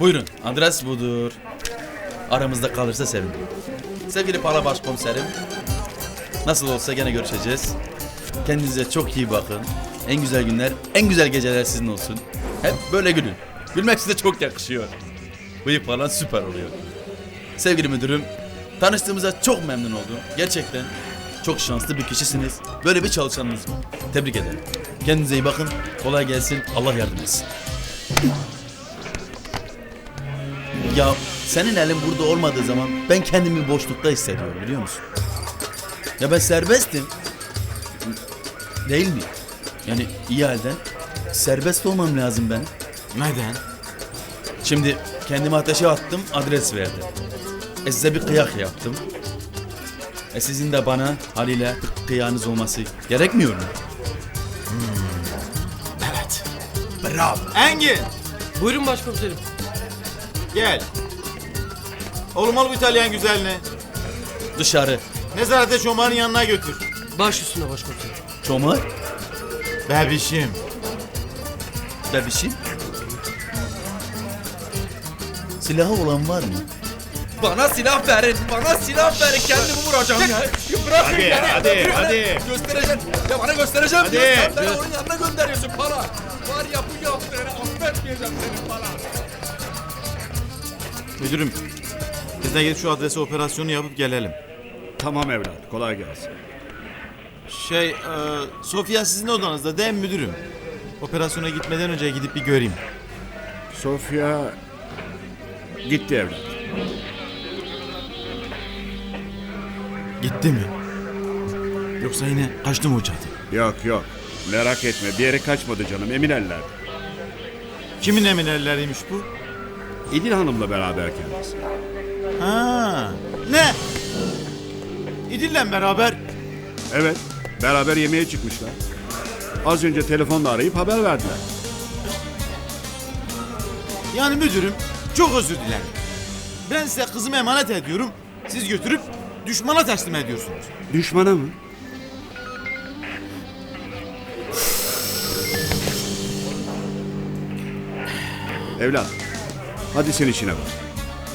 Buyurun adres budur. Aramızda kalırsa sevinirim. Sevgili Pala Başkomiserim. Nasıl olsa gene görüşeceğiz. Kendinize çok iyi bakın. En güzel günler, en güzel geceler sizin olsun. Hep böyle gülün. Gülmek size çok yakışıyor. Bıyık falan süper oluyor. Sevgili müdürüm, tanıştığımıza çok memnun oldum. Gerçekten çok şanslı bir kişisiniz. Böyle bir çalışanınız. Tebrik ederim. Kendinize iyi bakın. Kolay gelsin. Allah yardım etsin. Ya senin elin burada olmadığı zaman ben kendimi boşlukta hissediyorum biliyor musun? Ya ben serbestim. Değil mi? Yani iyi halden serbest olmam lazım ben. Neden? Şimdi kendimi ateşe attım, adres verdim. E size bir kıyak yaptım. E sizin de bana haliyle bir kıyağınız olması gerekmiyor mu? Evet. Bravo. Engin Buyurun başkomiserim. Gel. Oğlum al bu İtalyan güzelini. Dışarı. Nezarete çomarın yanına götür. Baş üstüne başkomiserim. Çomar. Bebişim. Bebişim. Silahı olan var mı? Bana silah verin, bana silah verin. Kendimi vuracağım ya. Bırakın Hadi, beni. hadi, bırakın. hadi. Göstereceğim. Ya bana göstereceğim. Hadi. Sen beni onun yanına gönderiyorsun para. Var ya bu yaptığını affetmeyeceğim senin para. Müdürüm. Biz de şu adrese operasyonu yapıp gelelim. Tamam evlat, kolay gelsin. Şey, e, Sofya sizin odanızda değil mi müdürüm? Operasyona gitmeden önce gidip bir göreyim. Sofya gitti evlat. Gitti mi? Yoksa yine kaçtı mı o cadı? Yok yok, merak etme bir yere kaçmadı canım, emin eller. Kimin emin elleriymiş bu? İdil Hanım'la beraber kendisi. Ha, ne? İdil'le beraber Evet, beraber yemeğe çıkmışlar. Az önce telefonla arayıp haber verdiler. Yani müdürüm çok özür dilerim. Ben size kızımı emanet ediyorum. Siz götürüp düşmana teslim ediyorsunuz. Düşmana mı? Evlat, hadi sen işine bak.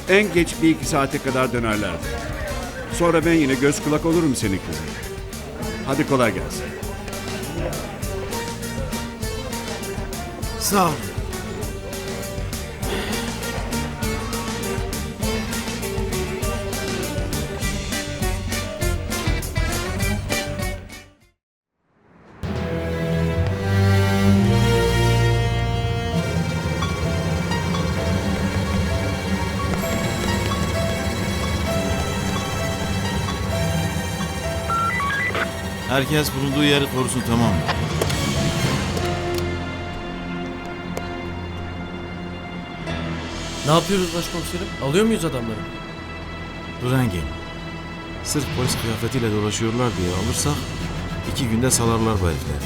En geç bir iki saate kadar dönerlerdi. Sonra ben yine göz kulak olurum senin kızın. Hadi kolay gelsin. Sağ olun. Herkes bulunduğu yeri korusun tamam mı? Ne yapıyoruz başkomiserim? Alıyor muyuz adamları? Dur Engin. Sırf polis kıyafetiyle dolaşıyorlar diye alırsak iki günde salarlar bu herifleri.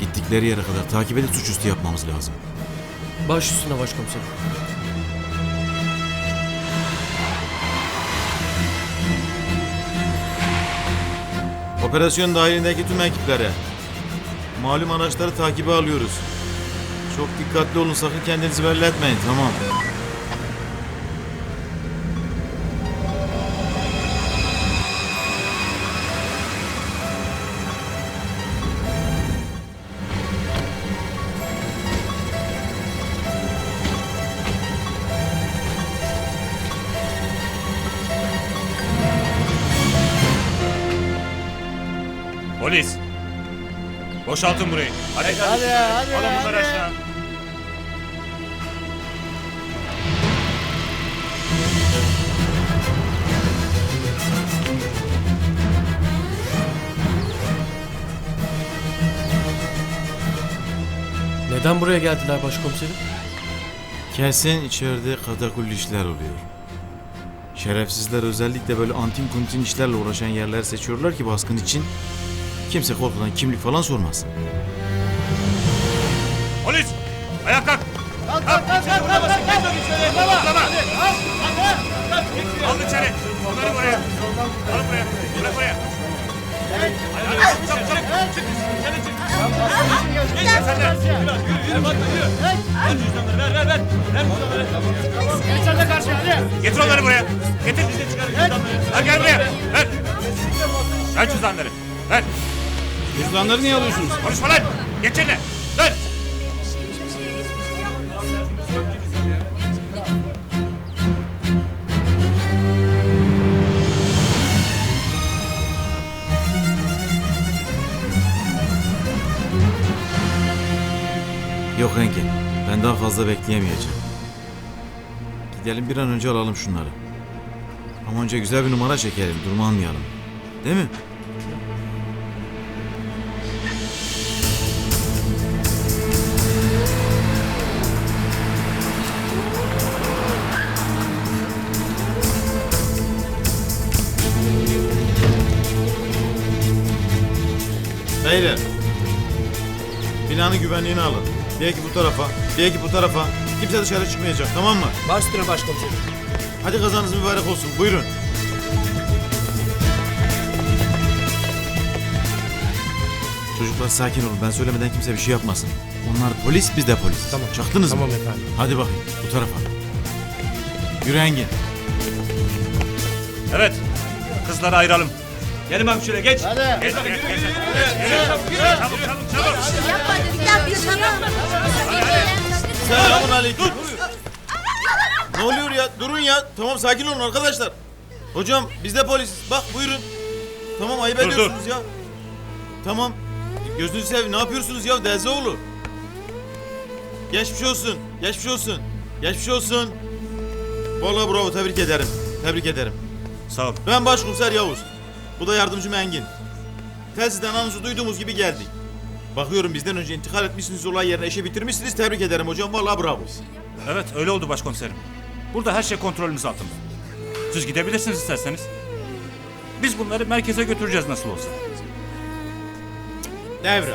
Gittikleri yere kadar takip edip suçüstü yapmamız lazım. Baş üstüne başkomiserim. Operasyon dahilindeki tüm ekiplere malum araçları takibe alıyoruz. Çok dikkatli olun sakın kendinizi belli etmeyin tamam. Polis. Boşaltın burayı. Hadi. Hadi hadi. Alın bunları aşağı. Neden buraya geldiler başkomiserim? Kesin içeride katakulli işler oluyor. Şerefsizler özellikle böyle antin kuntin işlerle uğraşan yerler seçiyorlar ki baskın için kimse korkudan kimlik falan sormasın. Polis. Ayağa kalk. Kalk kalk kalk kalk kalk kalk kalk Alın içeri. Bunları buraya. Alın buraya. Bırak buraya. Hadi, hadi, çabuk, çabuk. Çık. İçeri çık. Getir onları buraya. Getir. Ver gel buraya. Ver. Ver cüzdanları. Ver. Cüzdanları niye alıyorsunuz? Konuşma lan. Geç eline. Dön. Yok Engin. Ben daha fazla bekleyemeyeceğim. Gidelim bir an önce alalım şunları. Ama önce güzel bir numara çekelim. Durmanmayalım. Değil mi? Beyler. Binanın güvenliğini alın. Bir ekip bu tarafa, bir ekip bu tarafa. Kimse dışarı çıkmayacak tamam mı? Baş üstüne başkomiserim. Hadi kazanız mübarek olsun. Buyurun. Çocuklar sakin olun. Ben söylemeden kimse bir şey yapmasın. Onlar polis, biz de polis. Tamam. Çaktınız Tamam mı? efendim. Hadi bakayım bu tarafa. Yürü Engin. Evet. Kızları ayıralım. Gelin bak şuraya geç. Hadi. Geç, geç, geç. Çabuk çabuk çabuk. Yapma bir dakika tamam. Selamun aleyküm. ne oluyor ya? Durun ya. Tamam sakin olun arkadaşlar. Hocam biz de polisiz. Bak buyurun. Tamam ayıp Dur, ediyorsunuz ya. Tamam. Gözünüzü seveyim ne yapıyorsunuz ya Dezeoğlu? Geçmiş olsun. Geçmiş olsun. Geçmiş olsun. Vallahi bravo tebrik ederim. Tebrik ederim. Sağ ol. Ben başkomiser Yavuz. Bu da yardımcım Engin. Telsizden anonsu duyduğumuz gibi geldik. Bakıyorum bizden önce intikal etmişsiniz olay yerine işi bitirmişsiniz. Tebrik ederim hocam. Vallahi bravo. Evet öyle oldu başkomiserim. Burada her şey kontrolümüz altında. Siz gidebilirsiniz isterseniz. Biz bunları merkeze götüreceğiz nasıl olsa. Devre.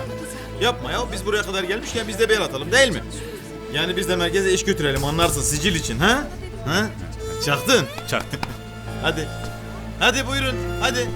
Yapma ya. Biz buraya kadar gelmişken biz de bir el atalım değil mi? Yani biz de merkeze iş götürelim anlarsın sicil için ha? Ha? Çaktın. Çaktım. Hadi. Hadi buyurun. Hadi.